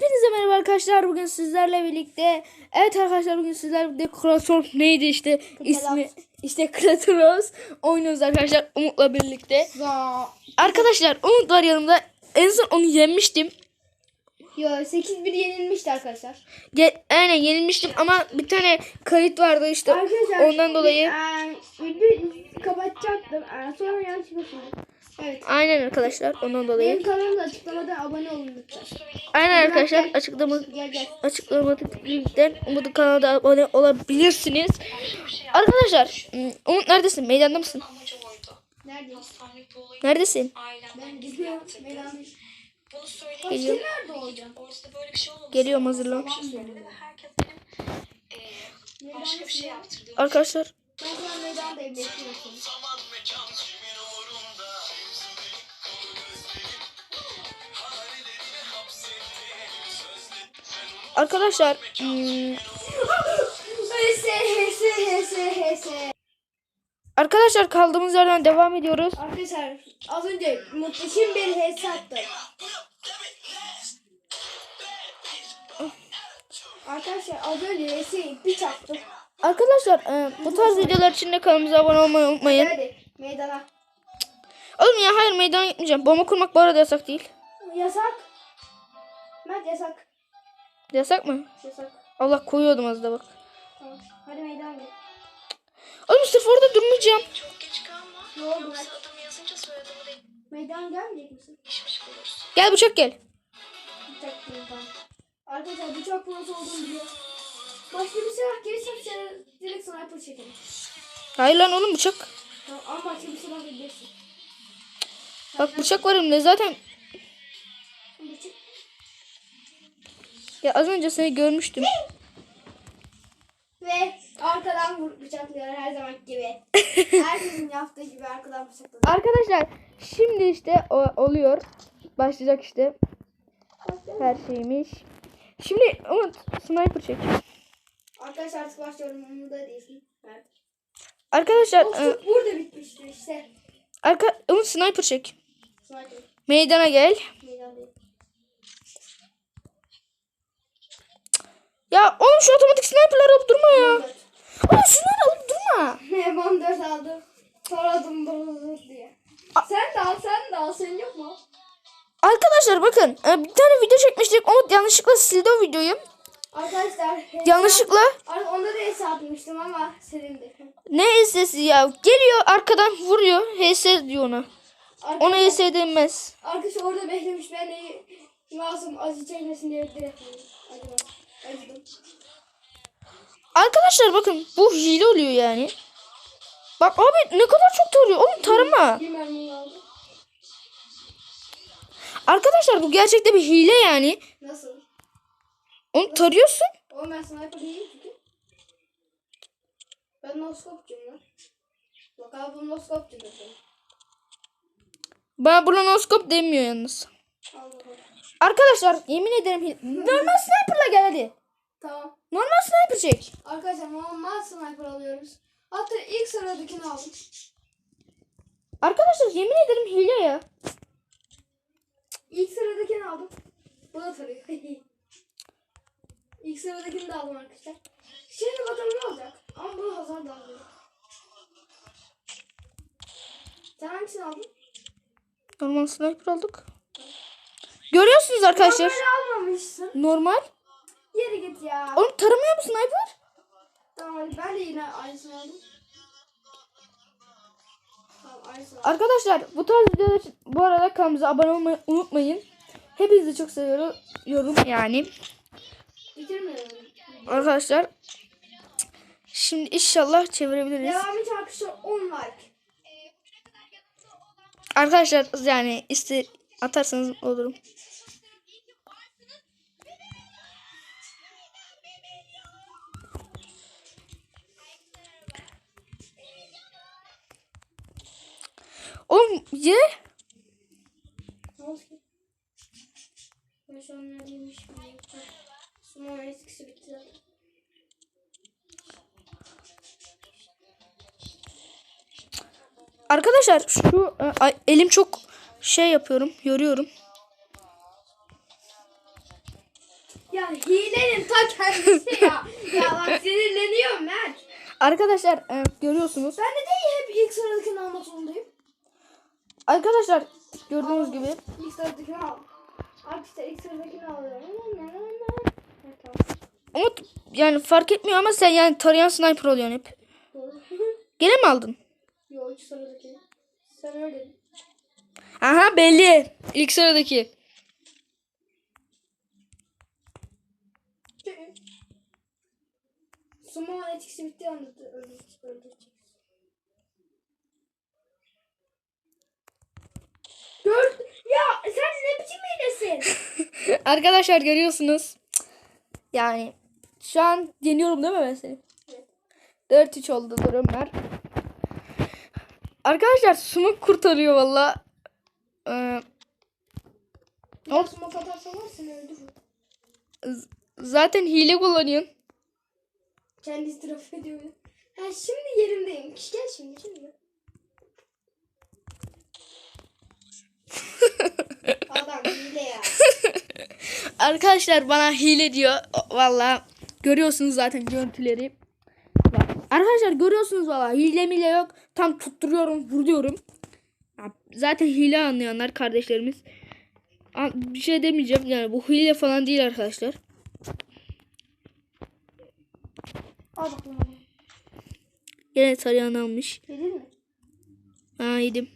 Hepinize merhaba arkadaşlar. Bugün sizlerle birlikte evet arkadaşlar bugün sizlerle birlikte Kratos neydi işte ismi işte Kratos oynuyoruz arkadaşlar Umut'la birlikte. Arkadaşlar Umut var yanımda. En son onu yenmiştim. Yo 8-1 yenilmişti arkadaşlar. Ge aynen yenilmiştim ama bir tane kayıt vardı işte ondan dolayı. Video kapatacaktım. Ee, sonra yanlışlıkla söyledim. Evet. Aynen arkadaşlar ondan dolayı. Benim kanalımda açıklamada abone olun lütfen. Aynen arkadaşlar açıklama açıklamadaki linkten Umut'un kanalına abone olabilirsiniz. Arkadaşlar ım, Umut neredesin? Meydanda mısın? amacım oydu. Nerede? Hastanelik olayı Neredesin? Ben gidiyorum. yaptırdı. Bunu Geliyorum. nerede olacağım? ortada böyle bir şey olmaması Geliyorum, hazırlan. Herkes benim e, başka bir şey yaptırdığım Arkadaşlar Ben sana meydandayım. Bekliyorsun. arkadaşlar HS. Arkadaşlar kaldığımız yerden devam ediyoruz. Arkadaşlar az önce muhteşem bir HS attım. Arkadaşlar az önce HS'yi bir çaktım. Arkadaşlar e, bu tarz videolar için de kanalımıza abone olmayı unutmayın. Hadi meydana. Oğlum ya hayır meydana gitmeyeceğim. Bomba kurmak bu arada yasak değil. Yasak. Mert yasak. Yasak mı? Yasak. Allah koyuyordum az da bak. Tamam. Hadi meydana gel. Oğlum sırf orada durmayacağım. Çok geç kalma. Ne oldu Yoksa adımı yazınca soyadımı Meydana gelmeyecek misin? değişmiş bulursun. Gel bıçak gel. Bıçak buradan. Arkadaşlar bıçak burası olduğunu biliyor. Başka bir silah gelirse sen direkt sniper çekelim. Hayır lan oğlum bıçak. Tamam ama başka bir silah gelirsin. Bak bıçak var elimde zaten. Bıçak. Ya az önce seni görmüştüm. Ve arkadan bıçaklıyor her zaman gibi. Herkesin yaptığı gibi arkadan bıçaklıyor. Arkadaşlar şimdi işte o, oluyor. Başlayacak işte her şeymiş. Şimdi Umut sniper çek. Arkadaşlar artık başlıyorum. Umurda değilsin. Evet. Arkadaşlar O e, burada bitmişti işte. arka Umut sniper çek. Sniper. Meydana gel. Meydandayım. Ya oğlum şu otomatik sniper'ları alıp durma ya. Evet. Oğlum şunları alıp durma. M14 aldım. Taradım bunu diye. Sen de al sen de al. Senin yok mu? Arkadaşlar bakın e, bir tane video çekmiştik. Umut yanlışlıkla sildi o videoyu. Arkadaşlar. Yanlışlıkla Onda da hesap atmıştım ama silindi. ne sesi ya geliyor arkadan vuruyor. HS diyor ona. Ona Arkadaşlar, HS denmez. arkadaş orada beklemiş. Ben de masum acı çekmesin diye direkt. Acıma. Acıdım. Arkadaşlar bakın bu hile oluyor yani. Bak abi ne kadar çok tarıyor. Oğlum tarama. Arkadaşlar bu gerçekte bir hile yani. Nasıl? Onu tarıyorsun. Oğlum ben sniper değilim çünkü. Ben noskopçuyum lan. Bak abi bu noskopçu dedi. Bana buna noskop demiyor yalnız. Allah Allah. Arkadaşlar yemin ederim hile. Normal sniper'la gel hadi. Tamam. Normal sniper çek. Arkadaşlar normal sniper alıyoruz. Hatta ilk sıradakini aldım. Arkadaşlar yemin ederim hile ya. İlk sıradakini aldım. Bu da tarıyor. İlk sıradakini de aldım arkadaşlar. Şimdi bakalım ne olacak. Ama bunu hazır da alıyor. Sen hangisini aldın? Normal sniper aldık. Görüyorsunuz arkadaşlar. Böyle almamışsın. Normal. Geri git ya. Oğlum taramıyor mu sniper? Tamam ben de yine aynısını aldım. Arkadaşlar bu tarz videolar için bu arada kanalımıza abone olmayı unutmayın. Hepinizi çok seviyorum yorum yani. Bitirmiyorum. Arkadaşlar şimdi inşallah çevirebiliriz. Devam için arkadaşlar 10 like. Arkadaşlar yani iste atarsanız olurum. Ye. Ne oldu ki? Ben şu an neredeymiş? Sumo eskisi bitti zaten. Arkadaşlar şu e, ay, elim çok şey yapıyorum, yoruyorum. Ya hilenin ta kendisi ya. ya bak sinirleniyorum Mert. Arkadaşlar e, görüyorsunuz. Ben de değil hep ilk sıradakini almak zorundayım. Arkadaşlar gördüğünüz gibi İlk sıradakini al. Arkadaşlar ilk sıradakini alıyorum. Evet, tamam. ama yani fark etmiyor ama sen yani tarayan sniper oluyorsun hep. Gene mi aldın? Yo ilk sıradaki. Sen öyle dedin. Aha belli. İlk sıradaki. Sumo etkisi bitti anda öldürecek. öldürecek. Gör ya sen ne biçim? Arkadaşlar görüyorsunuz. Yani şu an yeniyorum değil mi ben seni? Evet. 4-3 oldu durumlar. Arkadaşlar Sumuk kurtarıyor valla. Ee, Ya sumo atarsan seni öldürür. zaten hile kullanıyorsun. Kendi itiraf ediyor. Ha şimdi yerimdeyim. Gel şimdi şimdi. Adam hile ya. Arkadaşlar bana hile diyor. Valla görüyorsunuz zaten görüntüleri. Bak, Arkadaşlar görüyorsunuz valla hile mile yok. Tam tutturuyorum vuruyorum. Ya, Zaten hile anlayanlar kardeşlerimiz. Bir şey demeyeceğim yani bu hile falan değil arkadaşlar. Al bakalım. Tarayan almış. Yedin mi? Ha yedim.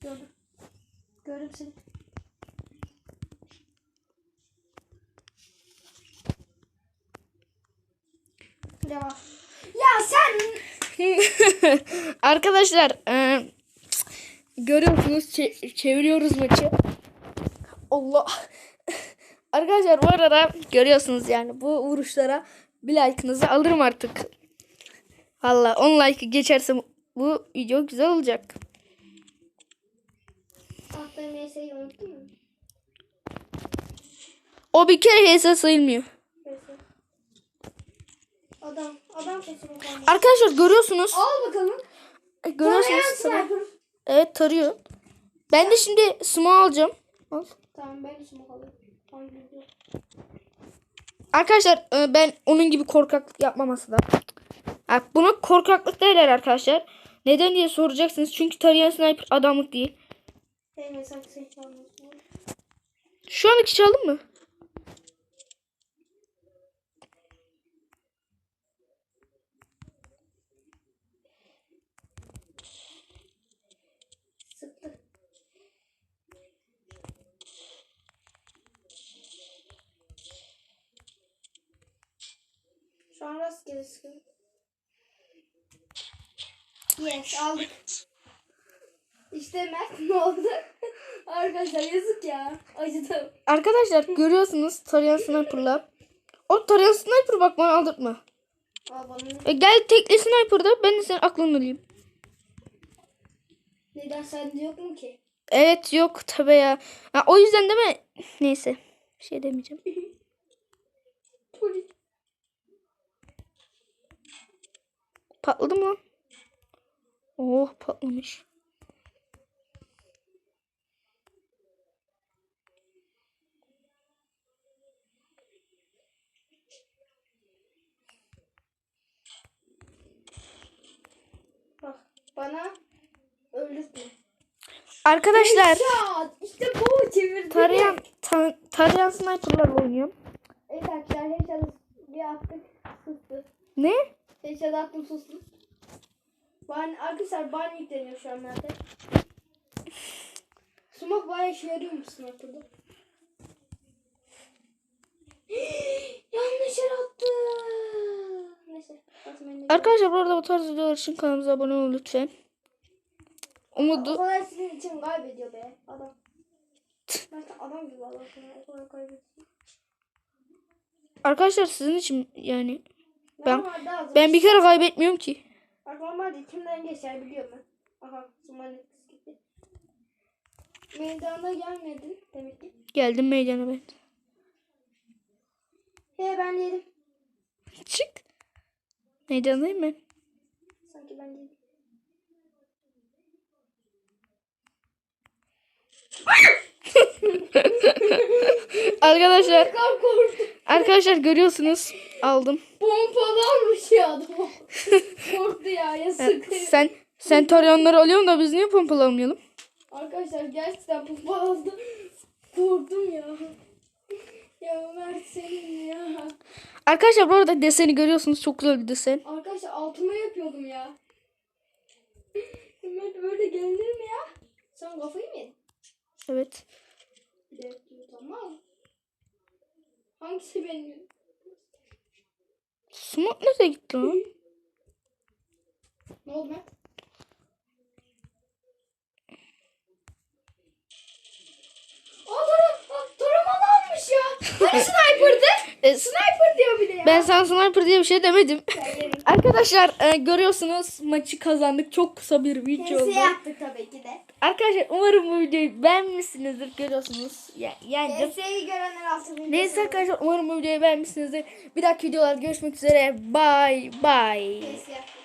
Gördüm. Gördüm seni. Devam. Ya sen Arkadaşlar e, görüyorsunuz çe- çeviriyoruz maçı. Allah. Arkadaşlar bu arada görüyorsunuz yani bu vuruşlara bir like'ınızı alırım artık. Valla 10 like geçerse bu video güzel olacak. Unuttun mu? O bir kere HS sayılmıyor. Adam, adam. Arkadaşlar görüyorsunuz. Al bakalım. E, Görüyorsunuz. Sniper. Evet tarıyor. Ben de şimdi smoke alacağım. Al. Tamam ben de smoke alayım. Arkadaşlar e, ben onun gibi korkaklık yapmam aslında. Buna korkaklık derler arkadaşlar. Neden diye soracaksınız. Çünkü tarayan sniper adamlık değil. Mesela sen çalmıyorsun. Şu an iki çaldın mı? Şu an rastgele sıkıyorum. Yes aldık. İşte Mert ne oldu? Arkadaşlar yazık ya. Acıdım. Arkadaşlar görüyorsunuz tarayan sniper'la. O tarayan sniper bak bana aldırtma. Bana. E, gel tekli sniper'da ben de senin aklını alayım. Neden sende yok mu ki? Evet yok tabi ya. Ha, o yüzden değil mi? Neyse. Bir şey demeyeceğim. Patladı mı lan? Oh patlamış. Bak bana öldürtme. Arkadaşlar Ya işte bu çevirdi. tarayan ta- tarayan sniper'larla oynuyorum. Evet arkadaşlar headshot bir attık sustu. Ne? Headshot attım sustu. Ban, arkadaşlar ban yükleniyor şu an nerede? Smoke bayağı işe yarıyor mu sniper'da? Yanlış yer attı. Neyse. Arkadaşlar bu arada bu tarz videolar için kanalımıza abone olun lütfen. O Umudu kadar sizin için kaybediyor be adam. Zaten adam gibi adam o arkadaşlar sizin için yani Ben- ben bir kere kaybetmiyorum ki. Bak normalde kimden geçer biliyorum ben. Aha gitti. Meydana gelmedin demek ki. Geldim meydana ben. He ben yedim. Çık. Meydandayım ben. Sanki ben yedim. Arkadaşlar arkadaşlar görüyorsunuz aldım. Pompalanmış ya adam. Korktu ya yazık. Sen sen tarayanları alıyorsun da biz niye pompalamayalım? Arkadaşlar gerçekten pompalandı. Korktum ya. Ya Mert senin ya. Arkadaşlar bu arada deseni görüyorsunuz çok güzel bir desen. Arkadaşlar altıma yapıyordum ya. Mert böyle gelinir mi ya? Sen kafayı mı yedin? Evet. Bir de tamam. Hangisi benim? Sumak nereye gitti lan? Ne oldu Mert? Aa Almış ya. Hani sniper'dı? E, Sniper diyor bir de ya. Ben sana sniper diye bir şey demedim. Arkadaşlar e, görüyorsunuz maçı kazandık. Çok kısa bir video oldu. Pense yaptık tabii ki de. Arkadaşlar umarım bu videoyu beğenmişsinizdir. Görüyorsunuz. Ya, yani Penseyi görenler altı Neyse arkadaşlar umarım bu videoyu beğenmişsinizdir. Bir dahaki videolarda görüşmek üzere. Bye bye. Pense yaptık.